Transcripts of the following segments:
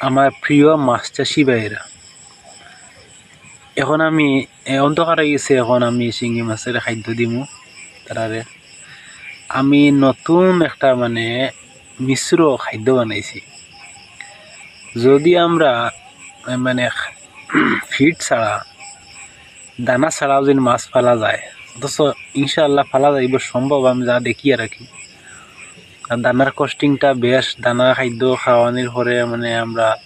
আমার প্রিয় মাছ চাষি ভাইয়েরা এখন আমি অন্ধকার হয়ে গেছে, এখন আমি শিঙ্গি মাছের খাদ্য দিমু তারারে আমি নতুন একটা মানে মিশ্র খাদ্য বানাইছি। যদি আমরা মানে ফিড ছাড়া, দানা ছাড়াও যদি মাছ ফেলা যায়, অথচ ইনশাআল্লাহ ফেলা যাইব, সম্ভব আমি যা দেখি আর কি। আর দানার কস্টিংটা বেশ, দানা খাদ্য খাওয়ানোর পরে মানে আমরা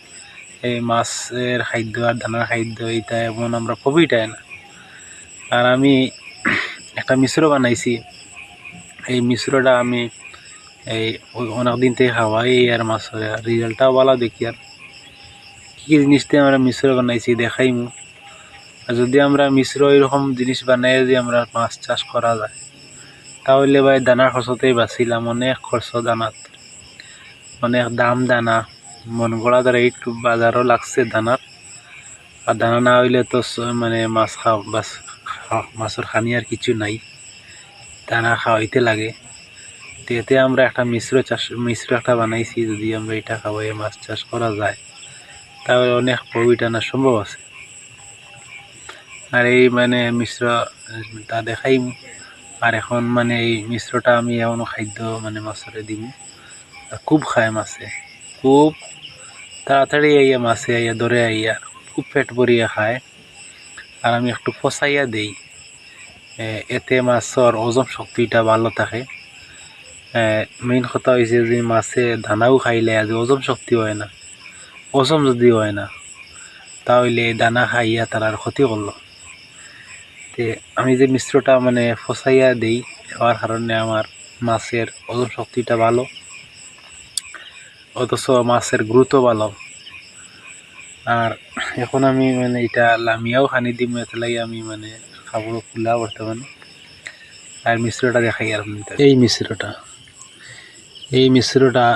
এই মাছের খাদ্য আর দানার খাদ্য এটা এমন আমরা কবিটাই না। আর আমি একটা মিশ্র বানাইছি। এই মিশ্রটা আমি এই অনেক দিন থেকে খাওয়াই আর মাছের রেজাল্টটাও ভালো দেখি আর কী জিনিস দিয়ে আমরা মিশ্র বানাইছি দেখাইমু। আর যদি আমরা মিশ্র এরকম জিনিস বানাই যদি আমরা মাছ চাষ করা যায়। তাহলে ভাই দানার খরচতেই বাঁচিলাম অনেক খরচ দানাত। অনেক দাম দানা। মন গড়া ধরে একটু বাজারও লাগছে দানার। আর দানা না হইলে তো মানে মাছ খাওয়া বাস মাছের খানি আর কিছু নাই। দানা খাওয়াইতে লাগে। তো আমরা একটা মিশ্র চাষ মিশ্র একটা বানাইছি যদি আমরা এটা খাওয়াই, মাছ চাষ করা যায়। তাহলে অনেক প্রফিট আনা সম্ভব আছে। আর এই মানে মিশ্র তা দেখাই আর এখন মানে এই মিশ্রটা আমি এমন খাদ্য মানে মাছের দিব খুব খায় মাছে। খুব তাড়াতাড়ি আইয়া মাছে আইয়া ধরে আইয়া খুব পেট ভরিয়া খায়। আর আমি একটু ফসাইয়া দেই। এতে মাছের ওজন শক্তিটা ভালো থাকে। মেইন কথা হয়েছে যে মাছে দানাও খাইলে আজ ওজন শক্তি হয় না। ওজন যদি হয় না, তাহলে দানা খাইয়া তার আর ক্ষতি করল। তে আমি যে মিশ্রটা মানে ফসাইয়া দেই দেওয়ার কারণে আমার মাছের ওজন শক্তিটা ভালো, অথচ মাছের গুরুত্ব ভালো। আর এখন আমি মানে এটা লামিয়াও খানি দিম, এতে লাগে আমি মানে খাবার খোলা বর্তমানে। আর মিশ্রটা দেখাই আর এই মিশ্রটা এই মিশ্রটা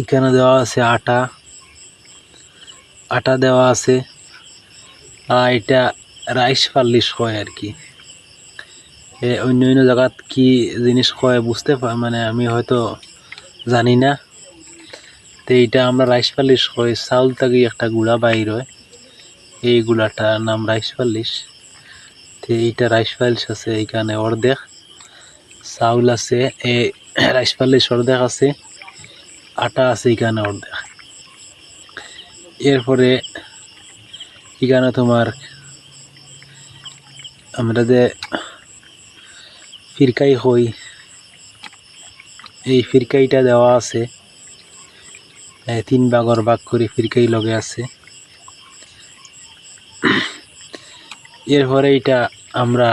এখানে দেওয়া আছে আটা আটা দেওয়া আছে। আর এটা রাইস পালিশ হয় আর কি। অন্য অন্য জায়গাত কি জিনিস কয় বুঝতে মানে আমি হয়তো জানি না। তো এইটা আমরা রাইস পালিশ কই চাউল থাকি একটা গুড়া বাইর হয়। এই গুঁড়াটার নাম রাইস পালিশ তো এইটা রাইস পালিশ আছে এইখানে অর্ধেক। চাউল আছে এই রাইস পালিশ অর্ধেক আছে, আটা আছে এখানে অর্ধেক। এরপরে এখানে তোমার আমরা যে ফিরকাই হই, এই ফিরকাইটা দেওয়া আছে। তিন ভাগর ভাগ করে ফিরকাই লগে আছে। এরপরে এটা আমরা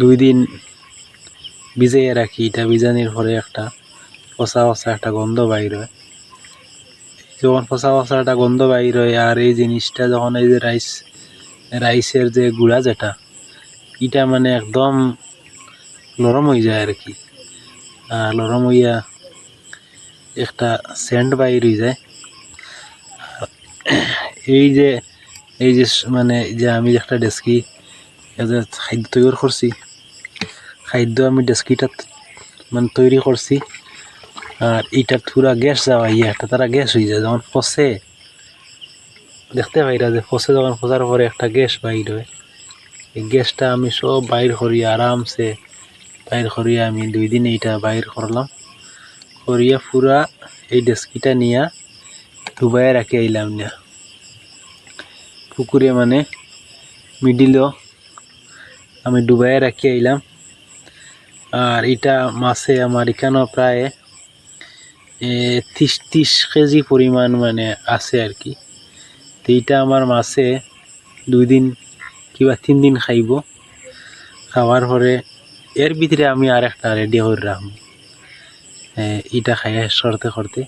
দুই দিন ভিজাইয়ে রাখি। এটা ভিজানোর পরে একটা পচা পচা একটা গন্ধ বাইর হয়। যখন পচা পচা একটা গন্ধ বাইর হয় আর এই জিনিসটা যখন এই যে রাইস রাইসের যে গুঁড়া যেটা এটা মানে একদম নরম হয়ে যায় আর কি। আর নরম হইয়া একটা সেন্ট বাইর হয়ে যায়। এই যে এই যে মানে যে আমি একটা ডেস্কি খাদ্য তৈরি করছি, খাদ্য আমি ডেস্কিটা মানে তৈরি করছি। আর এইটা পুরা গ্যাস যাওয়া ইয়ে একটা তারা গ্যাস হয়ে যায়। যখন ফসে দেখতে পাইরা যে ফসে যখন ফসার পরে একটা গ্যাস বাইর হয়। এই গ্যাসটা আমি সব বাইর করি আরামসে। বাইর করিয়া আমি দুই দিন এইটা বাইর করলাম। করিয়া পুরা এই ডেস্কিটা নিয়া ডুবাই রাখি আইলাম না। পুকুরে মানে মিডিলও আমি ডুবাই রাখি আইলাম। আর এটা মাছে আমার এখানেও প্রায় তিরিশ তিরিশ কেজি পরিমাণ মানে আছে আর কি। এইটা আমার মাছে দুই দিন কিবা তিন দিন খাইব। খাওয়ার পরে এর ভিতরে আমি আর একটা রেডি করে রাখব। এটা খাইয়া করতে করতে